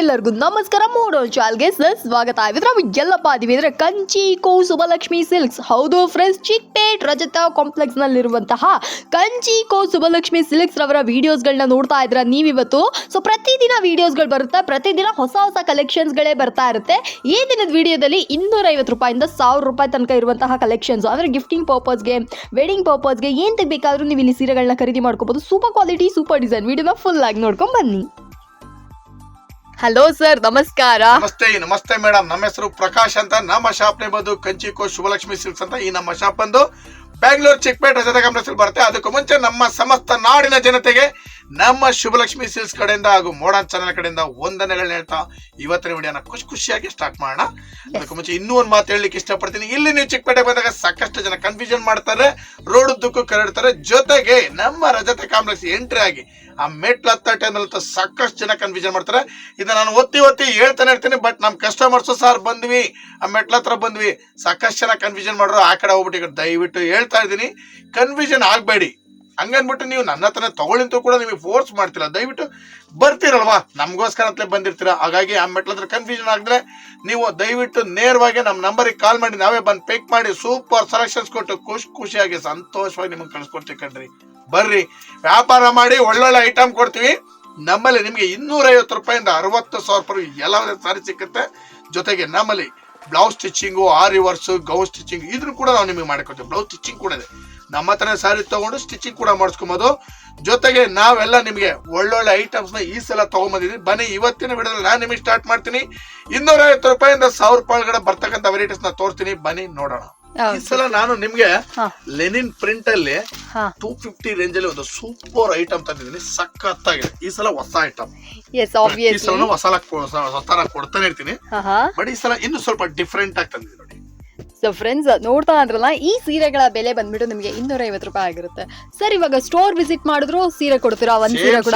ಎಲ್ಲರಿಗೂ ನಮಸ್ಕಾರ. ಮೂಡೋ ಚಾಲ್ಗೆ ಸರ್, ಸ್ವಾಗತ. ಆಗಿದ್ರೆ ನಾವು ಎಲ್ಲಪ್ಪ ಅಂದ್ರೆ ಕಂಚಿ ಕೋ ಸುಬಲಕ್ಷ್ಮಿ ಸಿಲ್ಕ್ಸ್. ಹೌದು ಫ್ರೆಂಡ್ಸ್ ಚಿಕ್ಪೇಟ್ ರಜತ ಕಾಂಪ್ಲೆಕ್ಸ್ ನಲ್ಲಿರುವಂತಹ ಕಂಚಿ ಕೋ ಸುಬಲಕ್ಷ್ಮಿ ಸಿಲ್ಕ್ಸ್ ರವರ ವಿಡಿಯೋಸ್ಗಳನ್ನ ನೋಡ್ತಾ ಇದ್ರ ನೀವಿವತ್ತು? ಸೊ ಪ್ರತಿದಿನ ವಿಡಿಯೋಸ್ಗಳು ಬರುತ್ತೆ. ಪ್ರತಿದಿನ ಹೊಸ ಹೊಸ ಕಲೆಕ್ಷನ್ಸ್ಗಳೇ ಬರ್ತಾ ಇರುತ್ತೆ. ಈ ದಿನದ ವಿಡಿಯೋದಲ್ಲಿ ಇನ್ನೂರ ಐವತ್ತು ರೂಪಾಯಿಂದ ಸಾವಿರ ರೂಪಾಯಿ ತನಕ ಇರುವಂತಹ ಕಲೆಕ್ಷನ್ಸ್ ಅಂದ್ರೆ ಗಿಫ್ಟಿಂಗ್ ಪರ್ಪಸ್ಗೆ ವೆಡ್ಡಿಂಗ್ ಪರ್ಪಸ್ಗೆ ಏನ್ ಬೇಕಾದ್ರೂ ನೀವು ಇಲ್ಲಿ ಸೀರೆಗಳನ್ನ ಖರೀದಿ ಮಾಡ್ಕೋಬಹುದು ಸೂಪರ್ ಕ್ವಾಲಿಟಿ ಸೂಪರ್ ಡಿಸೈನ್ ವಿಡಿಯೋನ ಫುಲ್ ಆಗಿ ನೋಡ್ಕೊಂಡ್ ಬನ್ನಿ. ಹಲೋ ಸರ್, ನಮಸ್ಕಾರ. ನಮಸ್ತೆ ನಮಸ್ತೆ ಮೇಡಮ್ ನಮ್ಮ ಹೆಸರು ಪ್ರಕಾಶ್ ಅಂತ. ನಮ್ಮ ಶಾಪ್ ನೇ ಬಂದು ಕಂಚಿಕೋ ಶುಭಲಕ್ಷ್ಮಿ ಸಿಲ್ಕ್ಸ್ ಅಂತ ಈ ನಮ್ಮ ಶಾಪ್ ಬಂದು ಬ್ಯಾಂಗ್ಳೂರ್ ಚಿಕ್ಕಪೇಟೆ ಜೊತೆ ಕಾಂಪ್ಲೆಕ್ಸ್ ಬರುತ್ತೆ. ಅದಕ್ಕೂ ಮುಂಚೆ ನಮ್ಮ ಸಮಸ್ತ ನಾಡಿನ ಜನತೆಗೆ ನಮ್ಮ ಶುಭಲಕ್ಷ್ಮಿ ಸಿಲ್ಸ್ ಕಡೆಯಿಂದ ಹಾಗೂ ಮೋಡನ್ ಚಾನೆಲ್ ಕಡೆಯಿಂದ ವಂದನೆಗಳನ್ನ ಹೇಳ್ತಾ ಇವತ್ತಿನ ವಿಡಿಯೋನ ಖುಷಿ ಖುಷಿಯಾಗಿ ಸ್ಟಾರ್ಟ್ ಮಾಡೋಣ. ಅದಕ್ಕೂ ಮುಂಚೆ ಇನ್ನೂ ಒಂದು ಮಾತು ಹೇಳಲಿಕ್ಕೆ ಇಷ್ಟಪಡ್ತೀನಿ. ಇಲ್ಲಿ ನೀವು ಚಿಕ್ಕಪೇಟೆ ಬಂದಾಗ ಸಾಕಷ್ಟು ಜನ ಕನ್ಫ್ಯೂಷನ್ ಮಾಡ್ತಾರೆ ರೋಡ್ ಉದ್ದಕ್ಕೂ ಕರಡ್ತಾರೆ. ಜೊತೆಗೆ ನಮ್ಮ ರಜತ ಕಾಂಪ್ಲೆಕ್ಸ್ ಎಂಟ್ರಿ ಆಗಿ ಆ ಮೆಟ್ಲು ಹತ್ತ ಟೈಮಲ್ಲಿ ಸಾಕಷ್ಟು ಜನ ಕನ್ಫ್ಯೂಷನ್ ಮಾಡ್ತಾರೆ. ಇದನ್ನ ನಾನು ಒತ್ತಿ ಒತ್ತಿ ಹೇಳ್ತಾನೆ ಇರ್ತೀನಿ ಬಟ್ ನಮ್ಮ ಕಸ್ಟಮರ್ಸು ಸರ್ ಬಂದ್ವಿ. ಆ ಮೆಟ್ಲ ಹತ್ರ ಬಂದ್ವಿ. ಸಾಕಷ್ಟು ಜನ ಕನ್ಫ್ಯೂಷನ್ ಮಾಡ್ರು. ಆ ಕಡೆ ಹೋಗ್ಬಿಟ್ಟು ದಯವಿಟ್ಟು ಹೇಳ್ತಾ ಇದ್ದೀನಿ. ಕನ್ಫ್ಯೂಷನ್ ಆಗಬೇಡಿ. ಹಂಗನ್ಬಿಟ್ಟು ನೀವು ನನ್ನ ಹತ್ರನೇ ತಗೊಳ್ಳಿಂತೂ ಕೂಡ ನಿಮಗೆ ಫೋರ್ಸ್ ಮಾಡ್ತೀರಾ ದಯವಿಟ್ಟು ಬರ್ತೀರಲ್ವಾ? ನಮಗೋಸ್ಕರ ಅಂತಲೇ ಬಂದಿರ್ತೀರಾ? ಹಾಗಾಗಿ ಆ ಮೆಟ್ಲ ಹತ್ರ ಕನ್ಫ್ಯೂಷನ್ ಆಗಿದ್ರೆ ನೀವು ದಯವಿಟ್ಟು ನೇರವಾಗಿ ನಮ್ಮ ನಂಬರಿಗೆ ಕಾಲ್ ಮಾಡಿ, ನಾವೇ ಬಂದು ಪಿಕ್ ಮಾಡಿ ಸೂಪರ್ ಸೆಲೆಕ್ಷನ್ಸ್ ಕೊಟ್ಟು ಖುಷಿ ಖುಷಿಯಾಗಿ ಸಂತೋಷವಾಗಿ ನಿಮಗೆ ಕಳಿಸ್ಕೊಡ್ತೀವಿ ಕಣ್ರಿ. ಬರ್ರಿ. ವ್ಯಾಪಾರ ಮಾಡಿ ಒಳ್ಳೊಳ್ಳೆ ಐಟಮ್ ಕೊಡ್ತೀವಿ. ನಮ್ಮಲ್ಲಿ ನಿಮಗೆ ಇನ್ನೂರೈವತ್ತು ರೂಪಾಯಿಂದ ಅರವತ್ತು ಸಾವಿರ ರೂಪಾಯಿ ಎಲ್ಲ ಸಾರಿ ಸಿಕ್ಕುತ್ತೆ. ಜೊತೆಗೆ ನಮ್ಮಲ್ಲಿ blouse stitching aari reverse gown stitching ಇದ್ರೂ ಕೂಡ ನಾವು ನಿಮಗೆ ಮಾಡಿಕೊಡ್ತೀವಿ. ಬ್ಲೌಸ್ ಸ್ಟಿಚಿಂಗ್ ಕೂಡ ಇದೆ. ನಮ್ಮ ಹತ್ರನೇ ಸ್ಯಾರಿ ತಗೊಂಡು ಸ್ಟಿಚಿಂಗ್ ಕೂಡ ಮಾಡಿಸ್ಕೊಬೋದು. ಜೊತೆಗೆ ನಾವೆಲ್ಲ ನಿಮಗೆ ಒಳ್ಳೊಳ್ಳೆ ಐಟಮ್ಸ್ನ ನ ಈ ಸಲ ತೊಗೊಂಬಂದಿದ್ದೀನಿ ಬನ್ನಿ ಇವತ್ತಿನ ವಿಡಿಯೋದಲ್ಲಿ ನಾನು ನಿಮಗೆ ಸ್ಟಾರ್ಟ್ ಮಾಡ್ತೀನಿ. ಇನ್ನೂರೈವತ್ತು ರೂಪಾಯಿಂದ ಸಾವಿರ ರೂಪಾಯಿ ಒಳಗಡೆ ಬರ್ತಕ್ಕಂಥ ವೆರೈಟೀಸ್ನ ತೋರ್ತೀನಿ ಬನ್ನಿ ನೋಡೋಣ. ಈ ಸಲ ನಾನು ನಿಮ್ಗೆ ಲೆನಿನ್ ಪ್ರಿಂಟ್ ಅಲ್ಲಿ ಟೂ ಫಿಫ್ಟಿ ರೇಂಜ್ ಅಲ್ಲಿ ಒಂದು ಸೂಪರ್ ಐಟಮ್ ತಂದಿದ್ದೀನಿ. ಸಖತ್ತಾಗಿದೆ. ಈ ಸಲ ಹೊಸ ಐಟಮ್ ಈ ಸಲ ಹೊಸ ಹೊಸ ತರ ಕೊಡ್ತಾನೆ ಇರ್ತೀನಿ. ಬಟ್ ಈ ಸಲ ಇನ್ನು ಸ್ವಲ್ಪ ಡಿಫ್ರೆಂಟ್ ಆಗಿ ತಂದಿದ್ದೀನಿ. ಸೊ ಫ್ರೆಂಡ್ಸ್ ನೋಡ್ತಾ ಅಂದ್ರಲ್ಲ ಈ ಸೀರೆಗಳ ಬೆಲೆ ಬಂದ್ಬಿಟ್ಟು ನಿಮಗೆ ಇನ್ನೂರ ಐವತ್ತು ರೂಪಾಯಿ ಆಗಿರುತ್ತೆ. ಸರ್ ಇವಾಗ ಸ್ಟೋರ್ ವಿಸಿಟ್ ಮಾಡಿದ್ರು ಸೀರೆ ಕೊಡ್ತೀರಾ? ಒಂದ್ ಸೀರೆ ಕೂಡ?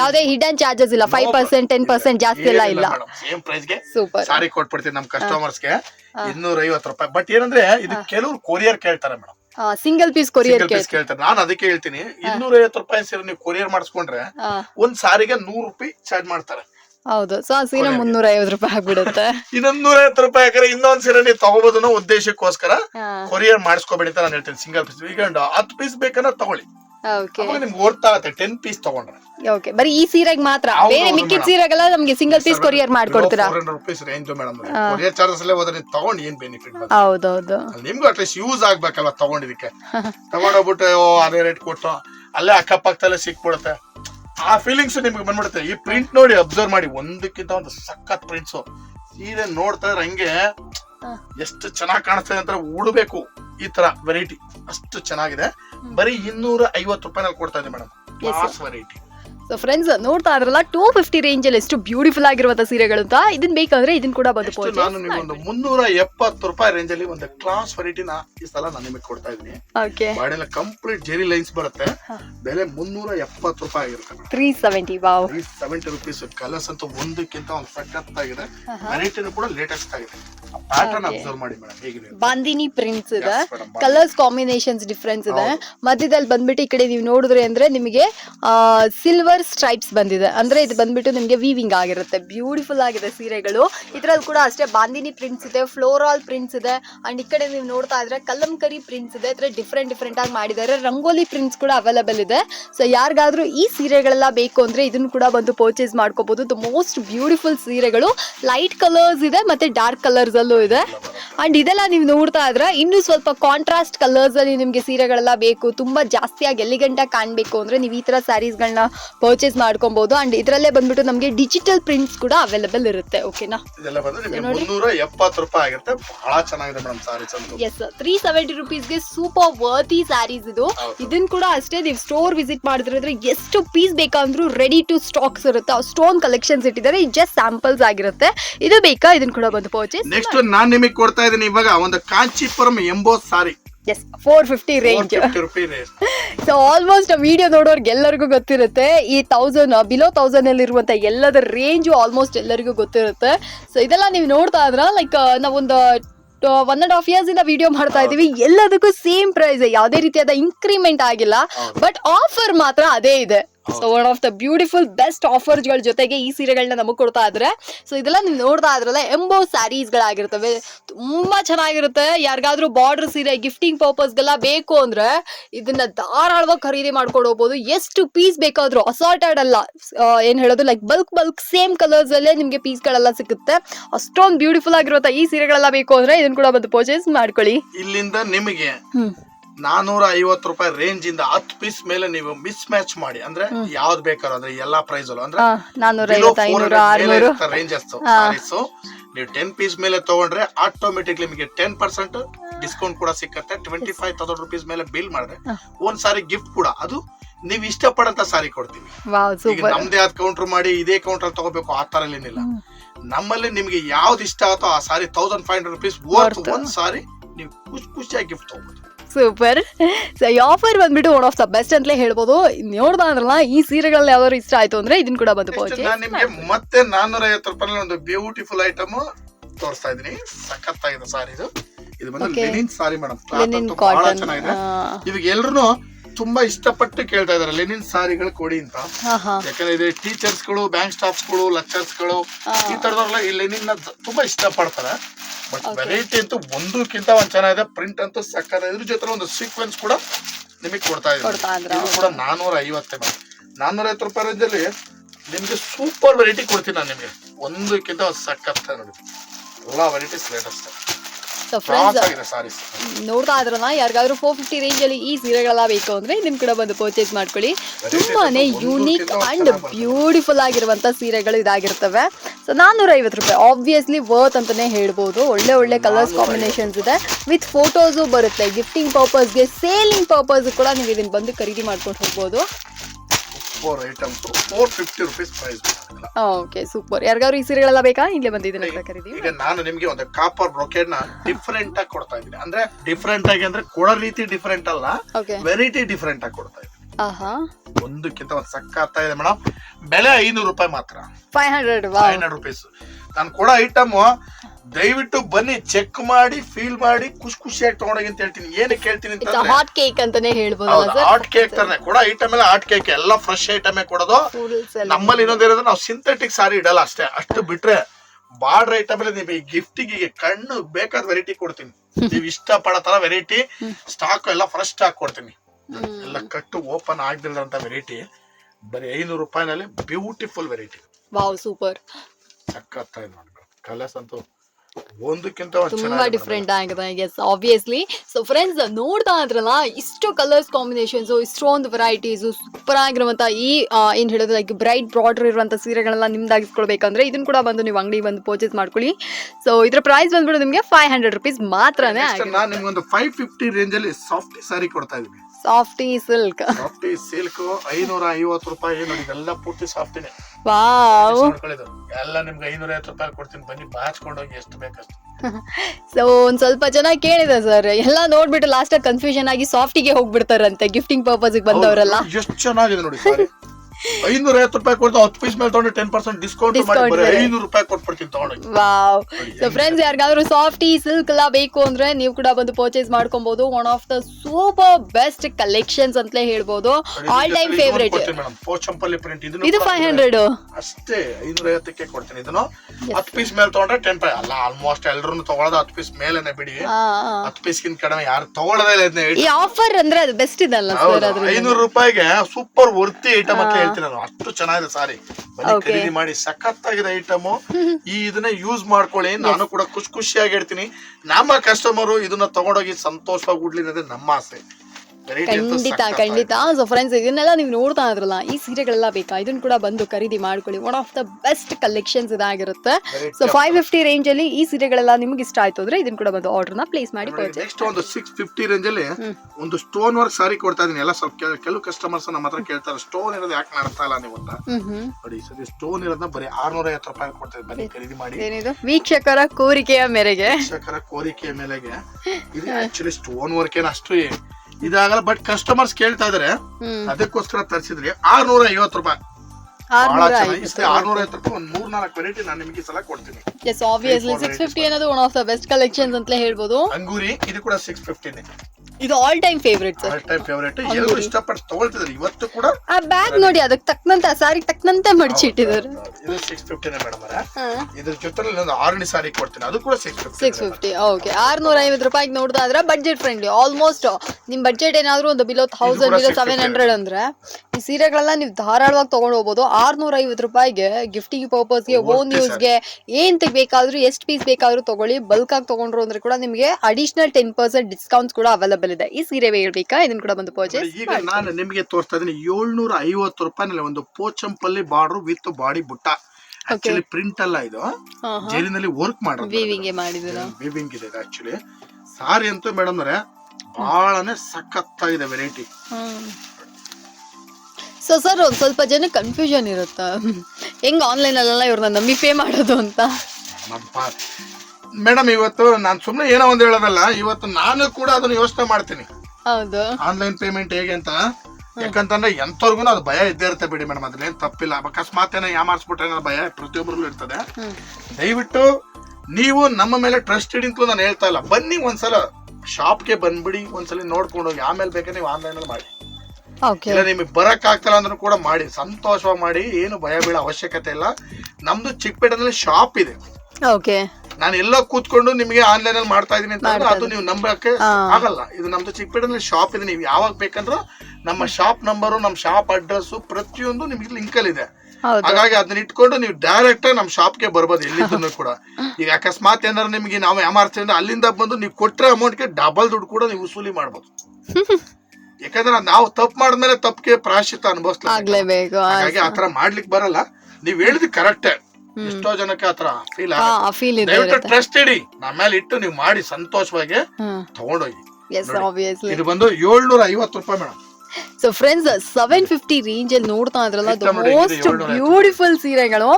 ಯಾವುದೇ ಹಿಡನ್ ಚಾರ್ಜಸ್ ಇಲ್ಲ. ಫೈವ್ ಪರ್ಸೆಂಟ್ ಟೆನ್ ಪರ್ಸೆಂಟ್ ಜಾಸ್ತಿ ಎಲ್ಲ ಇಲ್ಲ. ಸೇಮ್ ಸೂಪರ್ ಸಾರಿ ಕೊಟ್ಬಿಡ್ತೀನಿ ನಮ್ಮ ಕಸ್ಟಮರ್ಸ್ಗೆ. ಇನ್ನೂರ ಐವತ್ತು ರೂಪಾಯಿ. ಬಟ್ ಏನಂದ್ರೆ ಇದು ಕೆಲವರು ಕೊರಿಯರ್ ಕೇಳ್ತಾರೆ ಮೇಡಮ್. ಸಿಂಗಲ್ ಪೀಸ್ ಕೊರಿಯರ್ ಕೇಳ್ತಾರೆ. ನಾನು ಅದಕ್ಕೆ ಹೇಳ್ತೀನಿ ಇನ್ನೂರ ಐವತ್ತು ರೂಪಾಯಿ ಸೀರೆ ನೀವು ಕೊರಿಯರ್ ಮಾಡಿಸ್ಕೊಂಡ್ರೆ ಒಂದ್ ಸಾರಿಗೆ ನೂರು ರೂಪಾಯಿ ಚಾರ್ಜ್ ಮಾಡ್ತಾರೆ. ಹೌದು. ಸೊ ಆ ಸೀರೆ ಮುನ್ನೂರ ಐವತ್ ರೂಪಾಯಿ ಆಗ್ಬಿಡುತ್ತೆ. ಇನ್ನೊಂದ್ ನೂರ ಐವತ್ತು ರೂಪಾಯಿ ಹಾಕಿದ್ರೆ ಇನ್ನೊಂದ್ ಸೀರೆ ನೀವು ತಗೋಬಹುದು ಅನ್ನೋ ಉದ್ದೇಶಕ್ಕೋಸ್ಕರ ಕೊರಿಯರ್ ಮಾಡಿಸ್ಕೋಬೇಡಿ ಅಂತ ನಾನು ಹೇಳ್ತೀನಿ ಸಿಂಗಲ್ ಪೀಸ್ ಈಗ ಒಂದು ಹತ್ತು ಪೀಸ್ ಬೇಕನ್ನ ತಗೊಳ್ಳಿ. ಓಕೆ ಅವಾಗ ನಿಮ್ಗೆ ವರ್ತ್ ಆಗುತ್ತೆ ಟೆನ್ ಪೀಸ್ ತಗೊಂಡ್ರೆ. ಓಕೆ ಬರೀ ಈ ಸೀರೆಗೆ ಮಾತ್ರ? ಹೌದು, ಬೇರೆ ಹೌದು ಮಿಕ್ಕಿದ madam. ಸೀರೆಗೆಲ್ಲ ನಮ್ಗೆ ಸಿಂಗಲ್ ಪೀಸ್ ಕೊರಿಯರ್ ಮಾಡ್ಕೊಡ್ತೀರಾ? Four hundred rupees range madam courier charges ಅಲ್ಲೇ ಹೋದ್ರೆ ನೀವು ತಗೊಂಡು ಏನ್ ಬೆನಿಫಿಟ್ ಹೌದೌದು. ನಿಮ್ಗೂ ಅಟ್ಲೀಸ್ಟ್ ಯೂಸ್ ಆಗ್ಬೇಕಲ್ಲ ತಗೊಂಡಿದ್ದಕ್ಕೆ? ತಗೊಂಡೋಗ್ಬಿಟ್ಟು ಅದೇ ರೇಟ್ ಕೊಟ್ಟು. ಅಲ್ಲೇ ಅಕ್ಕಪಕ್ಕದಲ್ಲೇ ಸಿಕ್ಬಿಡುತ್ತೆ. ಆ ಫೀಲಿಂಗ್ಸ್ ನಿಮ್ಗೆ ಬಂದ್ಬಿಡುತ್ತೆ. ಈ ಪ್ರಿಂಟ್ ನೋಡಿ ಅಬ್ಸರ್ವ್ ಮಾಡಿ ಒಂದಕ್ಕಿಂತ ಒಂದು ಸಖತ್ ಪ್ರಿಂಟ್ಸ್ ಸೀರೆ ನೋಡ್ತಾ ಇದ್ರೆ ಹಂಗೆ. ಎಷ್ಟು ಚೆನ್ನಾಗಿ ಕಾಣಿಸ್ತದೆ ಅಂತ ಉಳ್ಬೇಕು ಈ ತರ ವೆರೈಟಿ ಅಷ್ಟು ಚೆನ್ನಾಗಿದೆ. ಬರೀ ಇನ್ನೂರ ಐವತ್ತು ರೂಪಾಯಿನಲ್ಲಿ ಕೊಡ್ತಾ ಇದೆ ಮೇಡಮ್ ವೆರೈಟಿ ಸೊ ಫ್ರೆಂಡ್ಸ್ ನೋಡ್ತಾ ಇದ್ರಲ್ಲ ಟೂ ಫಿಫ್ಟಿ ರೇಂಜ್ ಅಲ್ಲಿ ಎಷ್ಟು ಬ್ಯೂಟಿಫುಲ್ ಆಗಿರುವಂತ ಸೀರೆಗಳು ಅಂತ. ಇದನ್ ಬೇಕಾದ್ರೆ ಇದನ್ ಕೂಡ ಬಂದು ಎಷ್ಟು ನಾನು ಮುನ್ನೂರ ಎಪ್ಪತ್ತು ರೂಪಾಯಿ ರೇಂಜ್ ಅಲ್ಲಿ ಒಂದು ಕ್ಲಾಸ್ ವೆರೈಟಿನ ಈ ಸಲ ನಾನು ನಿಮಗೆ ಕೊಡ್ತಾ ಇದ್ದೀನಿ. ಓಕೆ ಕಂಪ್ಲೀಟ್ ಜೆರಿ ಲೈನ್ಸ್ ಬರುತ್ತೆ. ಬೆಲೆ ಮುನ್ನೂರ ಎಪ್ಪತ್ತು ರೂಪಾಯಿ ಆಗಿರುತ್ತೆ three seventy wow seventy rupees colours ಅಂತೂ ಒಂದಕ್ಕಿಂತ ಒಂದು ಸಖತ್ತಾಗಿದೆ. ವೆರೈಟಿನೂ ಕೂಡ ಲೇಟೆಸ್ಟ್ ಆಗಿದೆ. Pattern Okay. ಅಬ್ಸರ್ವ್ ಮಾಡಿ ಮೇಡಮ್ ಹೇಗಿದೆ ಬಾಂದಿನಿ ಪ್ರಿಂಟ್ಸ್ ಇದೆ. ಕಲರ್ಸ್ ಕಾಂಬಿನೇಷನ್ಸ್ ಡಿಫ್ರೆನ್ಸ್ ಇದೆ. ಮಧ್ಯದಲ್ಲಿ ಬಂದ್ಬಿಟ್ಟು ಈ ಕಡೆ ನೀವು ನೋಡಿದ್ರೆ ಅಂದ್ರೆ ನಿಮಗೆ ಸಿಲ್ವರ್ ಸ್ಟ್ರೈಪ್ಸ್ ಬಂದಿದೆ. ಅಂದ್ರೆ ಇದು ಬಂದ್ಬಿಟ್ಟು ನಿಮಗೆ ವೀವಿಂಗ್ ಆಗಿರುತ್ತೆ. ಬ್ಯೂಟಿಫುಲ್ ಆಗಿದೆ ಸೀರೆಗಳು. ಇದ್ರಲ್ಲಿ ಕೂಡ ಅಷ್ಟೇ ಬಾಂದಿನಿ ಪ್ರಿಂಟ್ಸ್ ಇದೆ ಫ್ಲೋರಾಲ್ ಪ್ರಿಂಟ್ಸ್ ಇದೆ. ಅಂಡ್ ಈ ಕಡೆ ನೀವು ನೋಡ್ತಾ ಇದ್ರೆ ಕಲಂಕರಿ ಪ್ರಿಂಟ್ಸ್ ಇದೆ. ಇದ್ರೆ ಡಿಫ್ರೆಂಟ್ ಡಿಫ್ರೆಂಟ್ ಆಗಿ ಮಾಡಿದ್ದಾರೆ. ರಂಗೋಲಿ ಪ್ರಿಂಟ್ಸ್ ಕೂಡ ಅವೈಲೇಬಲ್ ಇದೆ. ಸೊ ಯಾರಿಗಾದ್ರೂ ಈ ಸೀರೆಗಳೆಲ್ಲ ಬೇಕು ಅಂದ್ರೆ ಇದನ್ನ ಕೂಡ ಬಂದು ಪರ್ಚೇಸ್ ಮಾಡ್ಕೋಬಹುದು ದ ಮೋಸ್ಟ್ ಬ್ಯೂಟಿಫುಲ್ ಸೀರೆಗಳು. ಲೈಟ್ ಕಲರ್ಸ್ ಇದೆ ಮತ್ತೆ ಡಾರ್ಕ್ ಕಲರ್ಸ್ ಅಲ್ಲೂ ಇದೆ ಅಂಡ್ ಇದೆಲ್ಲ ನೀವು ನೋಡ್ತಾ ಇದ್ರೆ ಇನ್ನು ಸ್ವಲ್ಪ ಕಾಂಟ್ರಾಸ್ಟ್ ಕಲರ್ಸ್ ಅಲ್ಲಿ ನಿಮ್ಗೆ ಸೀರೆಗಳೆಲ್ಲ ಬೇಕು. ತುಂಬಾ ಜಾಸ್ತಿಯಾಗಿ ಎಲಿಗೆಂಟ್ ಆಗಿ ಕಾಣ್ಬೇಕು ಅಂದ್ರೆ ನೀವು ಈ ತರ ಸ್ಯಾರೀಸ್ ಗಳನ್ನ ಪರ್ಚೇಸ್ ಮಾಡ್ಕೊಬಹುದು ಅಂಡ್ ಇದರಲ್ಲೇ ಬಂದ್ಬಿಟ್ಟು ನಮಗೆ ಡಿಜಿಟಲ್ ಪ್ರಿಂಟ್ಸ್ ಕೂಡ ಅವೈಲೇಬಲ್ ಇರುತ್ತೆ. ಓಕೆನಾ ಎಸ್ ತ್ರೀ ಸೆವೆಂಟಿ ರುಪೀಸ್ಗೆ ಸೂಪರ್ ವರ್ತಿ ಸ್ಯಾರೀಸ್ ಇದು. ಇದನ್ ಕೂಡ ಅಷ್ಟೇ ನೀವು ಸ್ಟೋರ್ ವಿಸಿಟ್ ಮಾಡಿದ್ರೆ ಎಷ್ಟು ಪೀಸ್ ಬೇಕಂದ್ರೂ ರೆಡಿ ಟು ಸ್ಟಾಕ್ಸ್ ಇರುತ್ತೆ. ಸ್ಟೋನ್ ಕಲೆಕ್ಷನ್ಸ್ ಇಟ್ಟಿದ್ದಾರೆ. ಜಸ್ಟ್ ಸ್ಯಾಂಪಲ್ಸ್ ಆಗಿರುತ್ತೆ. ಇದು ಬೇಕಾ? ಇದನ್ನ ಕೂಡ ಬಂದು ಪರ್ಚೇಸ್ ನಾನ್ ನಿಮಗೆ ಕೊಡ್ತಾ ಇದ್ದೀನಿ ಇವಾಗ ಒಂದು Kanchipuram ಎಂಬೋ sari. Yes four fifty range so almost video ನೋಡೋರ್ಗೆ ಎಲ್ಲರಿಗೂ ಗೊತ್ತಿರುತ್ತೆ. ಈ ತೌಸಂಡ್ ಬಿಲೋ ತೌಸಂಡ್ ಅಲ್ಲಿ ಇರುವಂತ ಎಲ್ಲದರ ರೇಂಜು ಆಲ್ಮೋಸ್ಟ್ ಎಲ್ಲರಿಗೂ ಗೊತ್ತಿರುತ್ತೆ. ಸೊ ಇದೆಲ್ಲ ನೀವು ನೋಡ್ತಾ ಇದ್ರ? ಲೈಕ್ ನಾವೊಂದು ಒನ್ ಅಂಡ್ ಹಾಫ್ ಇಯರ್ಸ್ ಇಂದ ವಿಡಿಯೋ ಮಾಡ್ತಾ ಇದೀವಿ ಎಲ್ಲದಕ್ಕೂ ಸೇಮ್ ಪ್ರೈಸ್ ಯಾವುದೇ ರೀತಿಯಾದ ಇನ್ಕ್ರಿಮೆಂಟ್ ಆಗಿಲ್ಲ. ಬಟ್ ಆಫರ್ ಮಾತ್ರ ಅದೇ ಇದೆ. So one of the beautiful best ಆಫರ್ಸ್ಗಳ ಜೊತೆಗೆ ಈ ಸೀರೆಗಳನ್ನ ನಮಗೆ ಕೊಡ್ತಾ ಇದ್ರೆ. ಸೊ ಇದೆಲ್ಲ ನೀವು ನೋಡ್ತಾ ಇದ್ರಲ್ಲ ಎಂಬೋ ಸ್ಯಾರೀಸ್ ಗಳಾಗಿರ್ತವೆ. ತುಂಬಾ ಚೆನ್ನಾಗಿರುತ್ತೆ. ಯಾರಿಗಾದ್ರೂ ಬಾರ್ಡರ್ ಸೀರೆ ಗಿಫ್ಟಿಂಗ್ ಪರ್ಪಸ್ಗೆಲ್ಲ ಬೇಕು ಅಂದ್ರೆ ಇದನ್ನ ಧಾರಾಳವಾಗಿ ಖರೀದಿ ಮಾಡ್ಕೊಂಡು ಹೋಗ್ಬೋದು. ಎಷ್ಟು ಪೀಸ್ ಬೇಕಾದ್ರೂ ಅಸಾರ್ಟೆಡ್ ಅಲ್ಲ. ಏನ್ ಹೇಳೋದು? Like bulk bulk same colours ಅಲ್ಲೇ ನಿಮ್ಗೆ ಪೀಸ್ ಗಳೆಲ್ಲ ಸಿಗುತ್ತೆ. ಅಷ್ಟೊಂದು ಬ್ಯೂಟಿಫುಲ್ ಆಗಿರುತ್ತೆ ಈ ಸೀರೆಗಳೆಲ್ಲ ಬೇಕು ಅಂದ್ರೆ ಇದನ್ನ ಕೂಡ ಬಂದು ಪರ್ಚೇಸ್ ಮಾಡ್ಕೊಳ್ಳಿ. ಇಲ್ಲಿಂದ ನಿಮಗೆ ನಾನೂರ ಐವತ್ತು ರೂಪಾಯಿ ರೇಂಜ್ ಇಂದ ಹತ್ತು ಪೀಸ್ ಮೇಲೆ ನೀವು ಮಿಸ್ ಮ್ಯಾಚ್ ಮಾಡಿ. ಅಂದ್ರೆ ಯಾವ್ದು ಬೇಕಾದ್ರೂ ಅಂದ್ರೆ ಎಲ್ಲಾ ಪ್ರೈಸ್ ಅಂದ್ರೆ ಐನೂರು ಆರ್ನೂರು. ರೇಂಜಸ್ ಹಾ. ನೀವು ಟೆನ್ ಪೀಸ್ ಮೇಲೆ ತಗೊಂಡ್ರೆ ಆಟೋಮೆಟಿಕ್ಲಿ ನಿಮಗೆ ಟೆನ್ ಪರ್ಸೆಂಟ್ ಡಿಸ್ಕೌಂಟ್ ಕೂಡ ಸಿಕ್ಕತ್ತೆ. ಟ್ವೆಂಟಿ ಫೈವ್ ತೌಸಂಡ್ ರುಪೀಸ್ ಮೇಲೆ ಬಿಲ್ ಮಾಡಿದ್ರೆ. ಒಂದ್ ಸಾರಿ ಗಿಫ್ಟ್ ಕೂಡ. ಅದು ನೀವು ಇಷ್ಟಪಡಂತ ಸಾರಿ ಕೊಡ್ತೀವಿ. ನಮ್ದೇ ಆದ ಕೌಂಟರ್ ಮಾಡಿ ಇದೇ ಕೌಂಟರ್ ತಗೋಬೇಕು ಆ ತರ ಏನಿಲ್ಲ ನಮ್ಮಲ್ಲಿ ನಿಮ್ಗೆ ಯಾವ್ದು ಇಷ್ಟ ಆತೋ ಆ sari thousand five hundred rupees worth. ಒಂದ್ ಸಾರಿ ನೀವು ಖುಷಿ ಖುಷಿಯಾಗಿ ಗಿಫ್ಟ್ ತಗೋಬಹುದು ಸೂಪರ್ ಸೊ ಈ ಆಫರ್ ಬಂದ್ಬಿಟ್ಟು ಒನ್ ಆಫ್ ದ ಬೆಸ್ಟ್ ಅಂತಲೇ ಹೇಳ್ಬೋದು. ನೋಡ್ದ ಅಂದ್ರಲ್ಲ ಈ ಸೀರೆಗಳಲ್ಲಿ ಯಾವ್ದಾದ್ರು ಇಷ್ಟ ಆಯ್ತು ಅಂದ್ರೆ ಇದನ್ನ ಕೂಡ ಬಂದು ನಾನ್ ನಿಮ್ಗೆ ಮತ್ತೆ ನಾನ್ನೂರ ಐವತ್ತು ರೂಪಾಯಿ ಒಂದು ಬ್ಯೂಟಿಫುಲ್ ಐಟಮ್ ತೋರಿಸ್ತಾ ಇದೀನಿ ಸಖತ್ತಾಗಿದೆ ಸಾರಿ ಇದು. ಇದು ಬಂದು. ಲೆನಿನ್ ಸಾರಿ ಮೇಡಮ್ ಬಹಳ ಚೆನ್ನಾಗಿದೆ. ಇವಾಗ ಎಲ್ರು ತುಂಬಾ ಇಷ್ಟಪಟ್ಟು ಕೇಳ್ತಾ ಇದಾರೆ ಲೆನಿನ್ ಸಾರಿಗಳು ಕೊಡಿ ಅಂತ. ಯಾಕಂದ್ರೆ ಇದೆ ಟೀಚರ್ಸ್ಗಳು ಬ್ಯಾಂಕ್ ಬ್ಯಾಂಕ್ ಸ್ಟಾಫ್ಸ್ಗಳು ಲೆಕ್ಚರ್ಸ್ಗಳು ಈ ತರದವ್ರೆಲ್ಲ ಈ ಲೆನಿನ್ನ ತುಂಬಾ ಇಷ್ಟಪಡ್ತಾರೆ. ಬಟ್. ವೆರೈಟಿ ಅಂತೂ ಒಂದಕ್ಕಿಂತ ಒಂದ್ ಚೆನ್ನಾಗಿದೆ ಪ್ರಿಂಟ್ ಅಂತೂ ಸಕ್ಕತ್ತ ಇದ್ರ ಜೊತೆ ಒಂದು ಸೀಕ್ವೆನ್ಸ್ ಕೂಡ ನಿಮಗೆ ಕೊಡ್ತಾ ಇದ್ದಾರೆ ಇದು ಕೂಡ ನಾನೂರ ಐವತ್ತೆ ಮೇಡಮ್ ನಾನೂರ ಐವತ್ತು ರೂಪಾಯಿ ರೇಂಜಲ್ಲಿ ನಿಮ್ಗೆ ಸೂಪರ್ ವೆರೈಟಿ ಕೊಡ್ತೀನಿ ನಾನು ನಿಮಗೆ. ಒಂದಕ್ಕಿಂತ ಒಂದು ಸಖತ್ ನೋಡಿ ಎಲ್ಲ ವೆರೈಟೀಸ್ ಲೇಟೆಸ್ಟ್ ಸೊ ಫ್ರೆಂಡ್ಸ್ ನೋಡ್ತಾ ಇದ್ರಲ್ಲ ಯಾರಿಗಾದ್ರೂ ಫೋರ್ ಫಿಫ್ಟಿ ರೇಂಜ್ ಅಲ್ಲಿ ಈ ಸೀರೆಗಳೆಲ್ಲ ಬೇಕು ಅಂದ್ರೆ ಇದನ್ನ ಕೂಡ ಬಂದು ಪರ್ಚೇಸ್ ಮಾಡ್ಕೊಳ್ಳಿ. ತುಂಬಾನೇ ಯೂನಿಕ್ ಅಂಡ್ ಬ್ಯೂಟಿಫುಲ್ ಆಗಿರುವಂತ ಸೀರೆಗಳು ಇದಾಗಿರ್ತವೆ. ಸೊ ನಾನ್ನೂರ ಐವತ್ತು ರೂಪಾಯಿ. ಆಬ್ವಿಯಸ್ಲಿ ವರ್ತ್ ಅಂತಾನೆ ಹೇಳ್ಬೋದು. ಒಳ್ಳೆ ಒಳ್ಳೆ ಕಲರ್ಸ್ ಕಾಂಬಿನೇಷನ್ಸ್ ಇದೆ. ವಿತ್ ಫೋಟೋಸು ಬರುತ್ತೆ. ಗಿಫ್ಟಿಂಗ್ ಪರ್ಪಸ್ಗೆ ಸೇಲಿಂಗ್ ಪರ್ಪಸ್ ಕೂಡ ನೀವು ಇದನ್ನ ಬಂದು ಖರೀದಿ ಮಾಡ್ಕೊಂಡು ಹೋಗ್ಬೋದು. Four items four fifty rupees price okay super ಯಾರಿಗಾದ್ರು ಈ ಸೀರೆಗಳೆಲ್ಲ ಬೇಕಾ? ಇಲ್ಲೇ ಬಂದಿದ್ದೀನಿ ಖರೀದಿ ಈಗ ನಾನು ನಿಮಗೆ ಒಂದು ಕಾಪರ್ ಬ್ರೊಕೆಡ್ನ ಡಿಫ್ರೆಂಟ್ ಆಗಿ ಕೊಡ್ತಾ ಇದ್ದೀನಿ. ಅಂದ್ರೆ ಡಿಫ್ರೆಂಟ್ ಆಗಿ ಅಂದ್ರೆ ಕೊಡೋ ರೀತಿ ಡಿಫ್ರೆಂಟ್ ಅಲ್ಲ ವೆರೈಟಿ ಡಿಫ್ರೆಂಟ್ ಆಗಿ ಕೊಡ್ತಾ ಇದ್ದೀನಿ. ಆಹಾ. ಒಂದಕ್ಕಿಂತ ಒಂದು ಸಕ್ಕ ಇದೆ ಮೇಡಮ್ ಬೆಲೆ ಐನೂರು ರೂಪಾಯಿ ಮಾತ್ರ. ಫೈವ್ ಹಂಡ್ರೆಡ್ ವಾ ಫೈವ್ ಹಂಡ್ರೆಡ್ ರುಪೀಸ್ ನಾನು ಕೊಡೋ ಐಟಮು ದಯವಿಟ್ಟು ಬನ್ನಿ ಚೆಕ್ ಮಾಡಿ ಫೀಲ್ ಮಾಡಿ ಖುಷಿ ಖುಷಿಯಾಗಿ ತಗೊಂಡೋಗಿ ಅಂತ ಹೇಳ್ತೀನಿ. ಏನಕ್ಕೆ ಹೇಳ್ತೀನಿ ಅಂತಂದ್ರೆ ಹಾಟ್ ಕೇಕ್ ಅಂತಾನೆ ಹೇಳ್ಬೋದು ಹಾಟ್ ಕೇಕ್ ತರನೇ ಕೊಡೋ ಐಟಮ್ ಎಲ್ಲ ಹಾಟ್ ಕೇಕ್ ಎಲ್ಲ ಫ್ರೆಶ್ ಐಟಮೇ ಕೊಡೋದು. ನಮ್ಮಲ್ಲಿ ಇನ್ನೊಂದಿರೋದು ನಾವು ಸಿಂಥೆಟಿಕ್ ಸಾರಿ ಇಡಲ್ಲ ಅಷ್ಟೇ. ಅಷ್ಟು ಬಿಟ್ರೆ ಬಾರ್ಡರ್ ಐಟಮ್ ಅಲ್ಲಿ ನೀವು ಗಿಫ್ಟಿಗೆ ಕಣ್ಣು ಬೇಕಾದ ವೆರೈಟಿ ಕೊಡ್ತೀನಿ. ನೀವು ಇಷ್ಟ ಪಡೋ ತರ ವೆರೈಟಿ ಸ್ಟಾಕ್ ಎಲ್ಲ ಫ್ರೆಶ್ ಸ್ಟಾಕ್ ಕೊಡ್ತೀನಿ. ಎಲ್ಲ ಕಟ್ಟು ಓಪನ್ ಅಂತ ವೆರೈಟಿ ಬರೀ ಐನೂರು ರೂಪಾಯಿನಲ್ಲಿ ಬ್ಯೂಟಿಫುಲ್ ವೆರೈಟಿ ವಾವ್ ಸೂಪರ್ ಸಖತ್ತ ಇದೆ ನೋಡಿ ಕಲರ್ಸ್ ಅಂತೂ ಒಂದಕ್ಕಿಂತ ಒಂದು ತುಂಬಾ ಡಿಫ್ರೆಂಟ್ ಆಗಿದೆ ಎಸ್ ಆಬ್ವಿಯಸ್ಲಿ ಸೊ ಫ್ರೆಂಡ್ಸ್ ನೋಡ್ತಾ ಇದ್ರಲ್ಲ ಇಷ್ಟು ಕಲರ್ಸ್ ಕಾಂಬಿನೇಷನ್ಸ್ ಇಷ್ಟೊಂದು ವೆರೈಟೀಸು ಸೂಪರ್ ಆಗಿರುವಂತ ಈ ಏನು ಹೇಳೋದು ಲೈಕ್ ಬ್ರೈಟ್ ಬಾರ್ಡರ್ ಇರುವಂತ ಸೀರೆಗಳನ್ನ ನಿಮ್ದಾಗಿಸ್ಕೊಳ್ಬೇಕಂದ್ರೆ ಇದನ್ನ ಕೂಡ ಬಂದು ನೀವು ಅಂಗಡಿ ಬಂದು ಪರ್ಚೇಸ್ ಮಾಡ್ಕೊಳ್ಳಿ. ಸೊ ಇದ್ರ ಪ್ರೈಸ್ ಬಂದ್ಬಿಟ್ಟು ನಿಮಗೆ ಫೈವ್ ಹಂಡ್ರೆಡ್ ರುಪೀಸ್ ಮಾತ್ರನೇ ನಾನು ನಿಮ್ಗೆ ಒಂದು ಫೈವ್ ಫಿಫ್ಟಿ ರೇಂಜ್ ಅಲ್ಲಿ ಸಾಫ್ಟಿ ಸಾರಿ ಕೊಡ್ತಾ ಇದೀನಿ ಸಾಫ್ಟಿ ಸಿಲ್ಕ್ ಸಾಫ್ಟಿ ಸಿಲ್ಕ್ ಐನೂರ ಐವತ್ತು ರೂಪಾಯಿ ನೋಡಿ ಎಲ್ಲ ಪೂರ್ತಿ ಸಾಫ್ಟಿನೇ ವಾವ್ ನೋಡ್ಕೊಳ್ಳಿದು ಎಲ್ಲ ನಿಮ್ಗೆ ಐನೂರ ಐವತ್ತು ರೂಪಾಯಿ ಕೊಡ್ತೀನಿ ಬನ್ನಿ ಬಾಚ್ಕೊಂಡು ಹೋಗಿ ಎಷ್ಟು ಬೇಕಷ್ಟು. ಸೊ ಒಂದ್ ಸ್ವಲ್ಪ ಜನ ಕೇಳಿದೆ ಸರ್ ಎಲ್ಲ ನೋಡ್ಬಿಟ್ಟು ಲಾಸ್ಟ್ ಕನ್ಫ್ಯೂಷನ್ ಆಗಿ ಸಾಫ್ಟಿಗೆ ಹೋಗ್ಬಿಡ್ತಾರಂತೆ ಗಿಫ್ಟಿಂಗ್ ಪರ್ಪಸ್ ಬಂದವರೆಲ್ಲ. ಎಷ್ಟು ಚೆನ್ನಾಗಿದೆ ನೋಡಿ ಸಾರಿ ಐನೂರ ಐವತ್ತು ರೂಪಾಯಿ ಕೊಡ್ತಾ ಹತ್ತು ಪೀಸ್ ಮೇಲೆ ತಗೊಂಡು ಟೆನ್ ಪರ್ಸೆಂಟ್ ಡಿಸ್ಕೌಂಟ್ ಮಾಡಿ ಬರೀ ಐನೂರು ರೂಪಾಯಿ ಕೊಟ್ಬಿಡ್ತೀನಿ ತಗೊಂಡು ವಾವ್ ಸೊ ಫ್ರೆಂಡ್ಸ್ ಯಾರಿಗಾದ್ರೂ ಸಾಫ್ಟಿ ಸಿಲ್ಕ್ ಎಲ್ಲ ಬೇಕು ಅಂದ್ರೆ ನೀವು ಕೂಡ ಬಂದು ಪರ್ಚೇಸ್ ಮಾಡ್ಕೊಬಹುದು one of the super best collections ಅಂತಲೇ ಹೇಳ್ಬೋದು. All time favourite Pochampally print ಇದು ಫೈವ್ ಹಂಡ್ರೆಡ್ ಅಷ್ಟೇ ಐನೂರ ಐವತ್ತಕ್ಕೆ ಕೊಡ್ತೀನಿ ಇದನ್ನು. ಹತ್ತು ಪೀಸ್ ಮೇಲೆ ತಗೊಂಡ್ರೆ ಟೆನ್ ಪೈ ಅಲ್ಲ ಆಲ್ಮೋಸ್ಟ್ ಎಲ್ಲರೂ ತಗೊಳ್ಳೋದು ಹತ್ತು ಪೀಸ್ ಮೇಲೆನೆ ಬಿಡಿ. ಹತ್ತು ಪೀಸ್ಗಿಂತ ಕಡಿಮೆ ಯಾರು ತಗೊಳ್ಳೋದೇ ಇಲ್ಲ ಇದನ್ನ ಈ ಆಫರ್ ಅಂದ್ರೆ ಅದು ಬೆಸ್ಟ್ ಇದಲ್ಲ ಐನೂರು ರೂಪಾಯಿಗೆ ಸೂಪರ್ ವರ್ತಿ ಐಟಮ್ ಅಂತ ಹೇಳ್ತೀನಿ ನಾನು. ಅಷ್ಟು ಚೆನ್ನಾಗಿದೆ ಸಾರಿ. ಬನ್ನಿ ಖರೀದಿ ಮಾಡಿ. ಸಖತ್ತಾಗಿದೆ ಐಟಮ್. ಈ ಇದನ್ನ ಯೂಸ್ ಮಾಡ್ಕೊಳ್ಳಿ. ನಾನು ಕೂಡ ಖುಷಿ ಖುಷಿಯಾಗಿ ಹೇಳ್ತೀನಿ. ನಮ್ಮ ಕಸ್ಟಮರು ಇದನ್ನ ತಗೊಂಡೋಗಿ ಸಂತೋಷವಾಗಿ ಉಡ್ಲಿ ಅನ್ನೋದೇ ನಮ್ಮ ಆಸೆ. ಖಂಡಿತ. ಖಂಡಿತ. ಸೊ ಫ್ರೆಂಡ್ಸ್ ಇದನ್ನೆಲ್ಲ ನೀವು ನೋಡ್ತಾ ಇದ್ರಲ್ಲ ಈ ಸೀರೆಗಳೆಲ್ಲ ಬೇಕಾ? ಇದನ್ನ ಕೂಡ ಬಂದು ಖರೀದಿ ಮಾಡ್ಕೊಳ್ಳಿ. One of the best collections ಇದಾಗಿರುತ್ತೆ. ಸೊ ಫೈವ್ ಫಿಫ್ಟಿ ರೇಂಜ್ ಅಲ್ಲಿ ಈ ಸೀರೆಗಳೆಲ್ಲ ನಿಮ್ಗೆ ಇಷ್ಟ ಆಯ್ತು ಅಂದ್ರೆ ಇದನ್ನ ಕೂಡ ಬಂದು ಆರ್ಡರ್ನ ಪ್ಲೇಸ್ ಮಾಡಿ ನೆಕ್ಸ್ಟ್ ಒಂದು ಸಿಕ್ಸ್ ಫಿಫ್ಟಿ ರೇಂಜ್ ಅಲ್ಲಿ ಒಂದು ಸ್ಟೋನ್ ವರ್ಕ್ ಸಾರಿ ಕೊಡ್ತಾ ಇದೀನಿ ಎಲ್ಲ ಸ್ವಲ್ಪ ಕೆಲವು ಕಸ್ಟಮರ್ಸ್ ನಮ್ಮ ಹತ್ರ ಕೇಳ್ತಾರೆ ಸ್ಟೋನ್ ಇರೋದು ಯಾಕೆ ಮಾಡ್ತಾ ಇಲ್ಲ ನೀವು ಅಂತ? ನೋಡಿ ಸರಿ ಸ್ಟೋನ್ ಇರೋದನ್ನ ಬರೀ ಆರ್ನೂರ ಐವತ್ತು ರೂಪಾಯಿ ಕೊಡ್ತಾ ಬನ್ನಿ ಖರೀದಿ ಮಾಡಿ. ಏನಿದು? ವೀಕ್ಷಕರ ಕೋರಿಕೆಯ ಮೇರೆಗೆ. ವೀಕ್ಷಕರ ಕೋರಿಕೆಯ ಮೇರೆಗೆ. ಇದು ಆಕ್ಚುಲಿ ಸ್ಟೋನ್ ವರ್ಕ್ ಏನು ಅಷ್ಟು ಇದಾಗಲ್ಲ ಬಟ್ ಕಸ್ಟಮರ್ಸ್ ಕೇಳ್ತಾ ಇದಾರೆ. ಅದಕ್ಕೋಸ್ಕರ ತರಿಸಿದ್ರಿ. ಆರ್ನೂರ ಐವತ್ತು ರೂಪಾಯಿ. ಸಿಕ್ಸ್ ಫಿಫ್ಟಿ ಅನ್ನೋದು one of the best collections ಅಂತಲೇ ಹೇಳ್ಬೋದು. ಅಂಗೂರಿ ಇದು ಕೂಡ ಸಿಕ್ಸ್ ಫಿಫ್ಟಿನೇ ಇದು all time favourite sir all time favourite ಎಲ್ಲರೂ ಇಷ್ಟಪಟ್ಟು ತಗೊಳ್ತಿದ್ದಾರೆ. ಇವತ್ತು ಕೂಡ ಆ ಬ್ಯಾಗ್ ನೋಡಿ ಅದಕ್ಕೆ ತಕ್ಕನಂತೆ ಆ ಸಾರಿಗೆ ತಕ್ಕನಂತೆ ಮಡಚಿ ಇಟ್ಟಿದ್ದಾರೆ ಇದು ಸಿಕ್ಸ್ ಫಿಫ್ಟಿನೇ ಮೇಡಮ್ ಇದ್ರ ಜೊತೆ ಒಂದು ಆರನೇ ಸಾರಿ ಕೊಡ್ತೀನಿ. ಅದು ಕೂಡ six fifty six fifty okay ಆರ್ನೂರ ಐವತ್ತು ರೂಪಾಯಿಗೆ ನೋಡಿದ್ರೆ ಬಜೆಟ್ ಫ್ರೆಂಡ್ಲಿ ಆಲ್ಮೋಸ್ಟ್ ನಿಮ್ಮ ಬಜೆಟ್ ಏನಾದರೂ ಒಂದು ಬಿಲೋ ತೌಸಂಡ್ ಕೂಡ ಬಿಲೋ ಸೆವೆನ್ ಹಂಡ್ರೆಡ್ ಅಂದ್ರೆ ಈ ಸೀರೆಗಳೆಲ್ಲ ನೀವು ಧಾರಾಳವಾಗಿ ತಗೊಂಡು ಹೋಗ್ಬೋದು. ಆರ್ನೂರ ಐವತ್ತು ರೂಪಾಯಿಗೆ ಗಿಫ್ಟಿಂಗ್ ಪರ್ಪಸ್ಗೆ ಓನ್ ಯೂಸ್ಗೆ ಯೂಸ್ಗೆ ಏನ್ ಬೇಕಾದ್ರೂ ಎಷ್ಟು ಪೀಸ್ ಬೇಕಾದ್ರೂ ತಗೊಳ್ಳಿ. ಬಲ್ಕ್ ಆಗಿ ತಗೊಂಡ್ರು ಅಂದ್ರೆ ಕೂಡ ನಿಮಗೆ ಅಡಿಷನಲ್ ಟೆನ್ ಪರ್ಸೆಂಟ್ ಡಿಸ್ಕೌಂಟ್ಸ್ ಕೂಡ ಅವೈಲೇಬಲ್ ಇದೆ ಈ ಸೀರೆ ಹೇಳ್ಬೇಕಾ? ಇದನ್ನ ಕೂಡ ಬಂದು ಪೋಚೆ ಈಗ ನಾನು ನಿಮಗೆ ತೋರಿಸ್ತಾ ಇದ್ದೀನಿ ಏಳ್ನೂರ ಐವತ್ತು ರೂಪಾಯಿನಲ್ಲಿ ಒಂದು Pochampally border with body butta. Actually print ಅಲ್ಲ ಇದು. ಜೈಲಿನಲ್ಲಿ ವರ್ಕ್ ಮಾಡೋದು ವೀವಿಂಗ್ ಮಾಡಿದ್ರು ವಿವಿಂಗ್ ಇದೆ ಆಕ್ಚುಲಿ ಸಾರಿ ಅಂತೂ ಮೇಡಮ್ ಅವರೇ ಬಹಳನೇ ಸಖತ್ತಾಗಿದೆ ವೆರೈಟಿ ಸೊ ಸರ್ ಒಂದ್ ಸ್ವಲ್ಪ ಜನ ಕನ್ಫ್ಯೂಷನ್ ಇರುತ್ತೆ? ಹೆಂಗ್ ಆನ್ಲೈನ್ ಅಲ್ಲೆಲ್ಲ ಇವ್ರನ್ನ ನಂಬಿ ಪೇ ಮಾಡೋದು ಅಂತ? ಮೇಡಮ್ ಇವತ್ತು ನಾನು ಸುಮ್ಮನೆ ಏನೋ ಒಂದು ಹೇಳೋದಲ್ಲ ಇವತ್ತು ನಾನು ಕೂಡ ಅದನ್ನ ಯೋಚನೆ ಮಾಡ್ತೀನಿ. ಹೌದು. ಆನ್ಲೈನ್ ಪೇಮೆಂಟ್ ಹೇಗೆ ಅಂತ? ಯಾಕಂತಂದ್ರೆ ಎಂತವ್ರಿಗೂ ಅದು ಭಯ ಇದ್ದೇ ಇರುತ್ತೆ ಬಿಡಿ ಮೇಡಮ್ ಅದ್ರಲ್ಲಿ ತಪ್ಪಿಲ್ಲ. ಅಕಸ್ಮಾತ್ ಏನೋ ಯಾಮಾರಿಸ್ಬಿಟ್ರೆ ಅನ್ನೋ ಭಯ ಪ್ರತಿಯೊಬ್ಬರಲ್ಲೂ ಇರ್ತದೆ. ದಯವಿಟ್ಟು ನೀವು ನಮ್ಮ ಮೇಲೆ ಟ್ರಸ್ಟ್ ಅಂತಲೂ ನಾನು ಹೇಳ್ತಾ ಇಲ್ಲ. ಬನ್ನಿ ಒಂದ್ಸಲ ಶಾಪ್ಗೆ ಬಂದ್ಬಿಡಿ ಒಂದ್ಸಲ ನೋಡ್ಕೊಂಡು ಹೋಗಿ ಆಮೇಲೆ ಬೇಕಾದ್ರೆ ನೀವು ಆನ್ಲೈನ್ ಅಲ್ಲಿ ಮಾಡಿ ಇಲ್ಲ ನಿಮಗೆ ಬರಕ್ ಆಗ್ತಿಲ್ಲ ಅಂದ್ರೂ ಕೂಡ ಮಾಡಿ ಸಂತೋಷವಾಗಿ ಮಾಡಿ ಏನು ಭಯ ಬೀಳೋ ಅವಶ್ಯಕತೆ ಇಲ್ಲ. ನಮ್ದು ಚಿಕ್ಕಪೇಟೆನಲ್ಲಿ ಶಾಪ್ ಇದೆ. ಓಕೆ. ನಾನು ಎಲ್ಲ ಕೂತ್ಕೊಂಡು ನಿಮಗೆ ಆನ್ಲೈನ್ ಅಲ್ಲಿ ಮಾಡ್ತಾ ಇದೀನಿ ಅಂತ ಅಂದ್ರೆ ಅದು ನೀವು ನಂಬಕ್ಕೆ ಆಗಲ್ಲ. ಇದು ನಮ್ದು ಚಿಕ್ಕಪೇಟೆನಲ್ಲಿ ಶಾಪ್ ಇದೆ. ನೀವು ಯಾವಾಗ ಬೇಕಂದ್ರೂ ನಮ್ಮ ಶಾಪ್ ನಂಬರು ನಮ್ಮ ಶಾಪ್ ಅಡ್ರೆಸ್ ಪ್ರತಿಯೊಂದು ನಿಮ್ಗೆ ಲಿಂಕ್ ಅಲ್ಲಿ ಇದೆ. ಹಾಗಾಗಿ ಅದನ್ನ ಇಟ್ಕೊಂಡು ನೀವು ಡೈರೆಕ್ಟ್ ನಮ್ಮ ಶಾಪ್ಗೆ ಬರ್ಬೋದು ಎಲ್ಲಿದ್ದನ್ನು ಕೂಡ. ಈಗ ಅಕಸ್ಮಾತ್ ಏನಾರು ನಿಮಗೆ ನಾವು ಯಾಮಾರ್ತೀವಿ ಅಂದ್ರೆ ಅಲ್ಲಿಂದ ಬಂದು ನೀವು ಕೊಟ್ಟರೆ ಅಮೌಂಟ್ಗೆ ಡಬಲ್ ದುಡ್ಡು ಕೂಡ ನೀವು ವಸೂಲಿ ಮಾಡ್ಬೋದು. ಯಾಕಂದ್ರೆ ನಾವು ತಪ್ಪು ಮಾಡಿದ್ಮೇಲೆ ತಪ್ಪಿಗೆ ಪ್ರಾಶ್ಚಿತ ಅನುಭವಿಸ್ಲಾ ಆಗ್ಲೇಬೇಕು. ಹಾಗಾಗಿ ಆತರ ಮಾಡ್ಲಿಕ್ಕೆ ಬರಲ್ಲ. ನೀವ್ ಹೇಳಿದ್ ಕರೆಕ್ಟ್ ಎಷ್ಟೋ ಜನಕ್ಕೆ ಆತರ ಫೀಲ್ ಫೀಲ್ ದಯವಿಟ್ಟು ಟ್ರಸ್ಟ್ ಇಡಿ. ನಮ್ಮ ಮೇಲೆ ಇಟ್ಟು ನೀವು ಮಾಡಿ ಸಂತೋಷವಾಗಿ ತಗೊಂಡೋಗಿ. ಇದು ಬಂದು ಏಳ್ನೂರ ಐವತ್ತು ರೂಪಾಯಿ madam so friends seven fifty range ಅಲ್ಲಿ ನೋಡ್ತಾ ಇದ್ರಲ್ಲ ದ ಮೋಸ್ಟ್. ಬ್ಯೂಟಿಫುಲ್ ಸೀರೆಗಳು.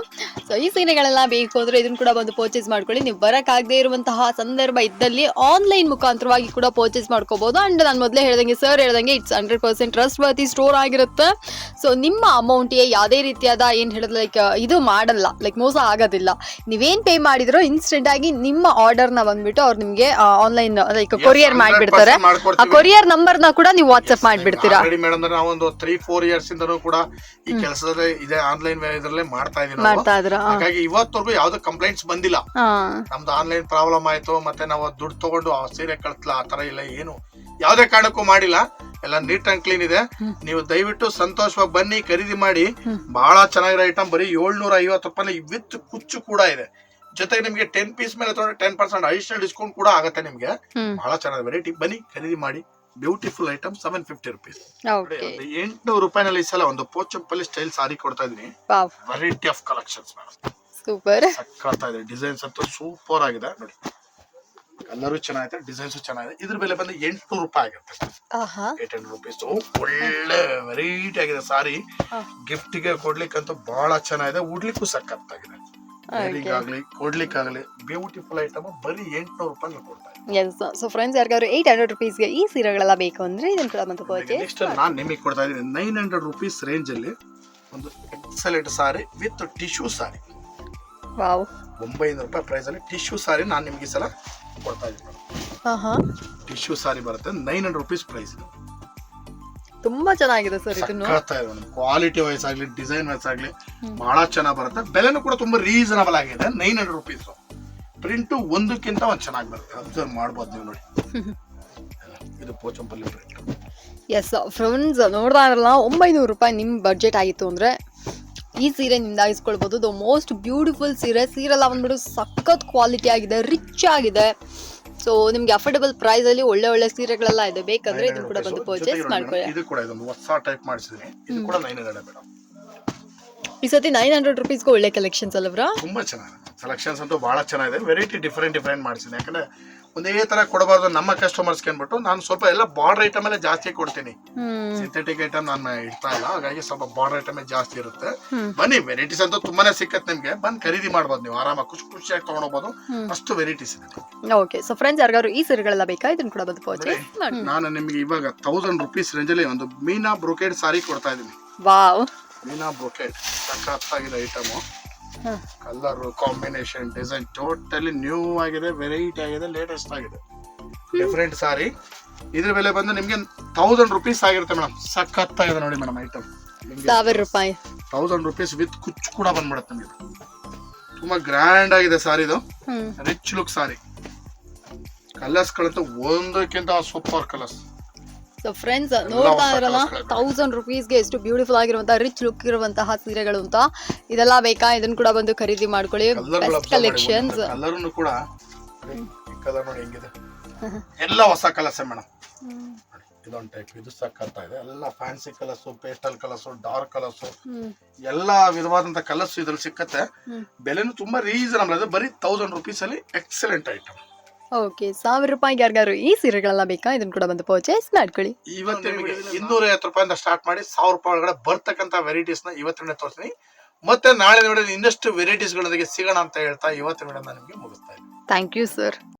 ಸೊ ಈ ಸೀರೆಗಳೆಲ್ಲ ಬೇಕು ಅಂದ್ರೆ ಇದನ್ನ ಕೂಡ ಬಂದು ಪರ್ಚೇಸ್ ಮಾಡ್ಕೊಳ್ಳಿ. ನೀವು ಬರಕ್ಕಾಗದೇ ಇರುವಂತಹ ಸಂದರ್ಭ ಇದ್ದಲ್ಲಿ ಆನ್ಲೈನ್ ಮುಖಾಂತರವಾಗಿ ಕೂಡ ಪರ್ಚೇಸ್ ಮಾಡ್ಕೋಬಹುದು ಅಂಡ್ ನಾನು ಮೊದಲೇ ಹೇಳ್ದಂಗೆ ಸರ್ ಹೇಳ್ದಂಗೆ it's hundred percent trust worthy store ಆಗಿರುತ್ತೆ. ಸೊ ನಿಮ್ಮ ಅಮೌಂಟ್ಗೆ ಯಾವುದೇ ರೀತಿಯಾದ ಏನು ಹೇಳಿದ್ರೆ ಲೈಕ್ ಇದು ಮಾಡಲ್ಲ. ಲೈಕ್ ಮೋಸ ಆಗೋದಿಲ್ಲ. ನೀವೇನ್ ಪೇ ಮಾಡಿದ್ರೋ ಇನ್ಸ್ಟೆಂಟ್ ಆಗಿ ನಿಮ್ಮ ಆರ್ಡರ್ನ ಬಂದ್ಬಿಟ್ಟು ಅವ್ರು ನಿಮಗೆ ಆನ್ಲೈನ್ ಲೈಕ್ ಕೊರಿಯರ್ ಮಾಡಿಬಿಡ್ತಾರೆ. ಆ ಕೊರಿಯರ್ ನಂಬರ್ನ ಕೂಡ ನೀವು ವಾಟ್ಸ್ಆಪ್ ಮಾಡಿಬಿಡ್ತೀರಾ. ಮೇಡಮ್ ನಾವೊಂದು ತ್ರೀ ಫೋರ್ ಇಯರ್ಸ್ ಇಂದನೂ ಕೂಡ ಈ ಕೆಲಸದಲ್ಲೇ ಇದೆ ಆನ್ಲೈನ್ ಇದರಲ್ಲೇ ಮಾಡ್ತಾ ಇದೀವಿ ನಾವು. ಮಾಡ್ತಾ ಇದ್ರ ಹಾಗಾಗಿ ಇವತ್ತವರೆಗೂ ಯಾವ್ದು ಕಂಪ್ಲೇಂಟ್ಸ್ ಬಂದಿಲ್ಲ. ನಮ್ದು ಆನ್ಲೈನ್ ಪ್ರಾಬ್ಲಮ್ ಆಯ್ತು ಮತ್ತೆ ನಾವು ದುಡ್ಡು ತಗೊಂಡು ಆ ಸೀರೆ ಕಳಿಸ್ಲಾ ಆ ತರ ಇಲ್ಲ ಏನು? ಯಾವ್ದೇ ಕಾರಣಕ್ಕೂ ಮಾಡಿಲ್ಲ. ಎಲ್ಲ ನೀಟ್ ಅಂಡ್ ಕ್ಲೀನ್ ಇದೆ. ನೀವು ದಯವಿಟ್ಟು ಸಂತೋಷವಾಗಿ ಬನ್ನಿ ಖರೀದಿ ಮಾಡಿ. ಬಹಳ ಚೆನ್ನಾಗಿರೋ ಐಟಮ್ ಬರೀ ಏಳ್ನೂರ ಐವತ್ತು ರೂಪಾಯಿ ವಿತ್ ಕುಚ್ಚು ಕೂಡ ಇದೆ. ಜೊತೆಗೆ ನಿಮಗೆ ಟೆನ್ ಪೀಸ್ ಮೇಲೆ ಟೆನ್ ಪರ್ಸೆಂಟ್ ಅಡಿಷನಲ್ ಡಿಸ್ಕೌಂಟ್ ಕೂಡ ಆಗುತ್ತೆ ನಿಮಗೆ. ಬಹಳ ಚೆನ್ನಾಗಿದೆ. ವೆರೈಟಿ ಬನ್ನಿ ಖರೀದಿ ಮಾಡಿ. Beautiful item seven fifty rupees. ಎಂಟ್ನೂರು ರೂಪಾಯಿನಲ್ಲಿ ಈ ಸಲ ಒಂದು ಪೋಚಂಪಲ್ಲಿ ಸ್ಟೈಲ್ ಸಾರಿ ಕೊಡ್ತಾ ಇದೀನಿ variety of collections madam super. ಸಕ್ಕತ್ತಾ ಇದೆ ಡಿಸೈನ್ಸ್ ಅಂತೂ ಸೂಪರ್ ಆಗಿದೆ. ನೋಡಿ. ಕಲರು ಚೆನ್ನಾಗಿದೆ ಡಿಸೈನ್ಸ್ ಚೆನ್ನಾಗಿದೆ. ಇದ್ರ ಬೆಲೆ ಬಂದು ಎಂಟ್ನೂರು ರೂಪಾಯಿ ಆಗುತ್ತೆ. ಏಟ್ ಹಂಡ್ರೆಡ್ ರುಪೀಸ್ ಒಳ್ಳೆ ವೆರೈಟಿ ಆಗಿದೆ ಸಾರಿ. ಗಿಫ್ಟಿಗೆ ಗಿಫ್ಟ್ಗೆ ಕೊಡ್ಲಿಕ್ಕಂತೂ ಬಹಳ ಚೆನ್ನಾಗಿದೆ. ಉಡ್ಲಿಕ್ಕೂ ಸಕ್ಕತ್ತಾಗಿದೆ ಕೊಡ್ಲಿಕ್ಕೆ ಕೊಡ್ಲಿಕ್ಕಾಗಲಿ ಬ್ಯೂಟಿಫುಲ್ ಐಟಮ್ ಬರೀ ಎಂಟ್ನೂರು ರೂಪಾಯಿ ಕೊಡ್ತಾ ಇದ್ದೀನಿ ಎಸ್ ಸೊ ಫ್ರೆಂಡ್ಸ್ ಯಾರಿಗಾದ್ರು ಏಯ್ಟ್ ಹಂಡ್ರೆಡ್ ರುಪೀಸ್ಗೆ ಈ ಸೀರೆಗಳೆಲ್ಲ ಬೇಕು ಅಂದರೆ ಇದನ್ನು ಕೂಡ ಬಂದು ಪರ್ಚೇಸ್ ನೆಕ್ಸ್ಟ್ ನಾನು ನಿಮಗೆ ಕೊಡ್ತಾ ಇದ್ದೀನಿ ನೈನ್ ಹಂಡ್ರೆಡ್ ರುಪೀಸ್ ರೇಂಜಲ್ಲಿ ಒಂದು excellent sari with tissue sari wow ಒಂಬೈನೂರು ರೂಪಾಯಿ ಪ್ರೈಸಲ್ಲಿ ಟಿಶ್ಯೂ ಸಾರಿ ನಾನು ನಿಮಗೆ ಈ ಸಲ ಕೊಡ್ತಾ ಇದ್ದೀನಿ ಆಹಾ ಟಿಶ್ಯೂ ಸಾರಿ ಬರುತ್ತೆ ನೈನ್ ಹಂಡ್ರೆಡ್ ರುಪೀಸ್ ಪ್ರೈಸ್ ತುಂಬಾ ಚೆನ್ನಾಗಿದೆ ಸರ್ ಇದನ್ನು. ಕ್ವಾಲಿಟಿ ವೈಸ್ ಆಗಲಿ ಡಿಸೈನ್ ವೈಸ್ ಆಗಲಿ ಬಹಳ ಚೆನ್ನಾಗಿ ಬರುತ್ತೆ. ಬೆಲೆನೂ ಕೂಡ ತುಂಬಾ ರೀಸನಬಲ್ ಆಗಿದೆ ನೈನ್ ಹಂಡ್ರೆಡ್ ರುಪೀಸ್ ಪ್ರಿಂಟ್ ಒಂದಕ್ಕಿಂತ ಒಂದು ಚೆನ್ನಾಗಿ ಬರುತ್ತೆ. ಅಬ್ಸರ್ವ್ ಮಾಡಬಹುದು ನೀವು ನೋಡಿ. ಇದು ಪೋಚಂಪಲ್ಲಿ ಪ್ರಿಂಟ್ ಎಸ್ ಫ್ರೆಂಡ್ಸ್ ನೋಡ್ತಾ ಇರಲ್ಲ ಒಂಬೈನೂರು ರೂಪಾಯಿ ನಿಮ್ಮ ಬಜೆಟ್ ಆಗಿತ್ತು ಅಂದ್ರೆ ಈ ಸೀರೆ ನಿಮ್ದು ಆಗಿಸ್ಕೊಳ್ಬೋದು. ದ ಮೋಸ್ಟ್ ಬ್ಯೂಟಿಫುಲ್ ಸೀರೆ. ಸೀರೆ ಎಲ್ಲ ಬಂದ್ಬಿಟ್ಟು ಸಖತ್ ಕ್ವಾಲಿಟಿ ಆಗಿದೆ ರಿಚ್ ಆಗಿದೆ. ಸೊ ನಿಮ್ಗೆ ಅಫೋರ್ಡಬಲ್ ಪ್ರೈಸ್ ಅಲ್ಲಿ ಒಳ್ಳೆ ಒಳ್ಳೆ ಸೀರೆಗಳೆಲ್ಲ ಇದೆ. ಬೇಕಂದ್ರೆ ಇದನ್ನು ಕೂಡ ಬಂದು ಪರ್ಚೇಸ್ ಮಾಡ್ಕೊಳ್ಳಿ. ಇದು ಕೂಡ ಇದೊಂದು ಹೊಸ ಟೈಪ್ ಮಾಡಿಸಿದೀನಿ. ಇದು ಕೂಡ ನೈನ್ ಹಂಡ್ರೆಡ್ ಮೇಡಮ್. ಈ ಸತಿ ನೈನ್ ಹಂಡ್ರೆಡ್ ರುಪೀಸ್ಗೂ ಒಳ್ಳೆ ಕಲೆಕ್ಷನ್ಸ್ ಅಲ್ಲವ್ರ ತುಂಬಾ ಚೆನ್ನಾಗಿದೆ. ಸೆಲೆಕ್ಷನ್ಸ್ ಅಂತೂ ಬಹಳ ಚೆನ್ನಾಗಿದೆ. ವೆರೈಟಿ ಡಿಫ್ರೆಂಟ್ ಡಿಫ್ರೆಂಟ್ ಮಾಡಿಸಿದ್ದೀನಿ. ಯಾಕಂದ್ರೆ ಒಂದೇ ತರ ಕೊಡಬಾರ್ದು ನಮ್ಮ ಕಸ್ಟಮರ್ಸ್ ಕೇಳ್ಬಿಟ್ಟು ನಾನು ಸ್ವಲ್ಪ ಎಲ್ಲ ಬಾರ್ಡರ್ ಐಟಮ್ ಎಲ್ಲ ಜಾಸ್ತಿ ಕೊಡ್ತೀನಿ. ಸಿಂಥೆಟಿಕ್ ಐಟಮ್ ನಾನು ಇಡ್ತಾ ಇಲ್ಲ. ಹಾಗಾಗಿ ಸ್ವಲ್ಪ ಬಾರ್ಡರ್ ಐಟಮ್ ಜಾಸ್ತಿ ಇರುತ್ತೆ. ಬನ್ನಿ ವೆರೈಟೀಸ್ ಅಂತೂ ತುಂಬಾನೇ ಸಿಕ್ಕತ್ತೆ ನಿಮ್ಗೆ. ಬಂದು ಖರೀದಿ ಮಾಡ್ಬೋದು ನೀವು. ಆರಾಮಾಗಿ ಖುಷಿ ಖುಷಿಯಾಗಿ ತಗೊಂಡೋಗ್ಬೋದು. ಅಷ್ಟು ವೆರೈಟೀಸ್ ಇದೆ ಓಕೆ ಸೊ ಫ್ರೆಂಡ್ಸ್ ಯಾರಿಗಾದ್ರು ಈ ಸೀರೆಗಳೆಲ್ಲ ಬೇಕಾ? ಇದನ್ನ ಕೂಡ ಬಂದು ಪರ್ಚೇಸ್ ನಾನು ನಿಮಗೆ ಇವಾಗ ತೌಸಂಡ್ ರುಪೀಸ್ ರೇಂಜಲ್ಲಿ ಒಂದು ಮೀನಾ ಬ್ರೋಕೇಡ್ ಸಾರಿ ಕೊಡ್ತಾ ಇದ್ದೀನಿ. ವಾವ್ ಮೀನಾ ಬ್ರೊಕೇಡ್ ಸಖತ್ತಾಗಿದೆ item. Colour combination design totally new ಆಗಿದೆ ವೆರೈಟಿ ಆಗಿದೆ ಲೇಟೆಸ್ಟ್ ಆಗಿದೆ. ಡಿಫ್ರೆಂಟ್ ಸಾರಿ ಇದ್ರ ಬೆಲೆ ಬಂದು ನಿಮ್ಗೆ ತೌಸಂಡ್ ರುಪೀಸ್ ಆಗಿರುತ್ತೆ ಮೇಡಮ್ ಸಖತ್ತಾಗಿದೆ ನೋಡಿ ಮೇಡಮ್ ಐಟಮ್ ಸಾವಿರ ರೂಪಾಯಿ. ತೌಸಂಡ್ ರುಪೀಸ್ ವಿತ್ ಕುಚ್ಚು ಕೂಡ ಬಂದ್ಬಿಡುತ್ತೆ ನಿಮಗೆ. ತುಂಬಾ ಗ್ರ್ಯಾಂಡ್ ಆಗಿದೆ ಸಾರಿ ಇದು. ರಿಚ್ ಲುಕ್ ಸಾರಿ ಕಲರ್ಸ್ ಗಳಂತೂ ಒಂದಕ್ಕಿಂತ ಸೂಪರ್ ಕಲರ್ಸ್ ಸೊ ಫ್ರೆಂಡ್ಸ್ ನೋಡ್ತಾ ಇರಲ್ಲ. ತೌಸಂಡ್ ರುಪೀಸ್ಗೆ ಎಷ್ಟು ಬ್ಯೂಟಿಫುಲ್ ಆಗಿರುವಂತಹ ರಿಚ್ ಲುಕ್ ಇರುವಂತಹ ಸೀರೆಗಳು ಅಂತ. ಇದೆಲ್ಲ ಬೇಕಾ? ಇದನ್ನ ಕೂಡ ಬಂದು ಖರೀದಿ ಮಾಡ್ಕೊಳ್ಳಿ. ಬೆಸ್ಟ್ ಕಲೆಕ್ಷನ್ಸ್ ಎಲ್ಲರೂ ಕೂಡ ಕಲರ್ ನೋಡಿ ಹೆಂಗಿದೆ. ಎಲ್ಲ ಹೊಸ ಕಲರ್ಸ್ ಮೇಡಮ್ ಇದೊಂದು ಟೈಪ್ ಇದು ಸಕ್ಕತ್ತ ಇದೆ. ಎಲ್ಲ fancy colours pastel colours dark colours ಎಲ್ಲ ವಿಧವಾದಂತ ಕಲರ್ಸ್ ಇದ್ರಲ್ಲಿ ಸಿಕ್ಕತ್ತೆ. ಬೆಲೆನೂ ತುಂಬಾ ರೀಸನಬಲ್ ಅದು ಬರೀ ತೌಸಂಡ್ ರುಪೀಸ್ ಅಲ್ಲಿ ಎಕ್ಸಲೆಂಟ್ ಐಟಮ್ ಓಕೆ ಸಾವಿರ ರೂಪಾಯಿಗೆ ಯಾರಿಗಾರು ಈ ಸೀರೆಗಳೆಲ್ಲ ಬೇಕಾ? ಇದನ್ನ ಕೂಡ ಬಂದು ಪರ್ಚೇಸ್ ಮಾಡ್ಕೊಳ್ಳಿ. ಇವತ್ತು ನಿಮಗೆ ಇನ್ನೂರ ಐವತ್ತು ರೂಪಾಯಿಂದ ಸ್ಟಾರ್ಟ್ ಮಾಡಿ ಸಾವಿರ ರೂಪಾಯಿ ಒಳಗಡೆ ಬರ್ತಕ್ಕಂಥ ವೆರೈಟೀಸ್ನ ಇವತ್ತಿನ ತೋರಿಸ್ತೀನಿ. ಮತ್ತೆ ನಾಳೆ ನೋಡಿ ಇನ್ನಷ್ಟು ವೆರೈಟೀಸ್ ಗಳೊಂದಿಗೆ ಸಿಗೋಣ ಅಂತ ಹೇಳ್ತಾ ಇವತ್ತಿನ ನಿಮಗೆ ಮುಗಿಸ್ತಾ ಇದ್ದೀನಿ. Thank you sir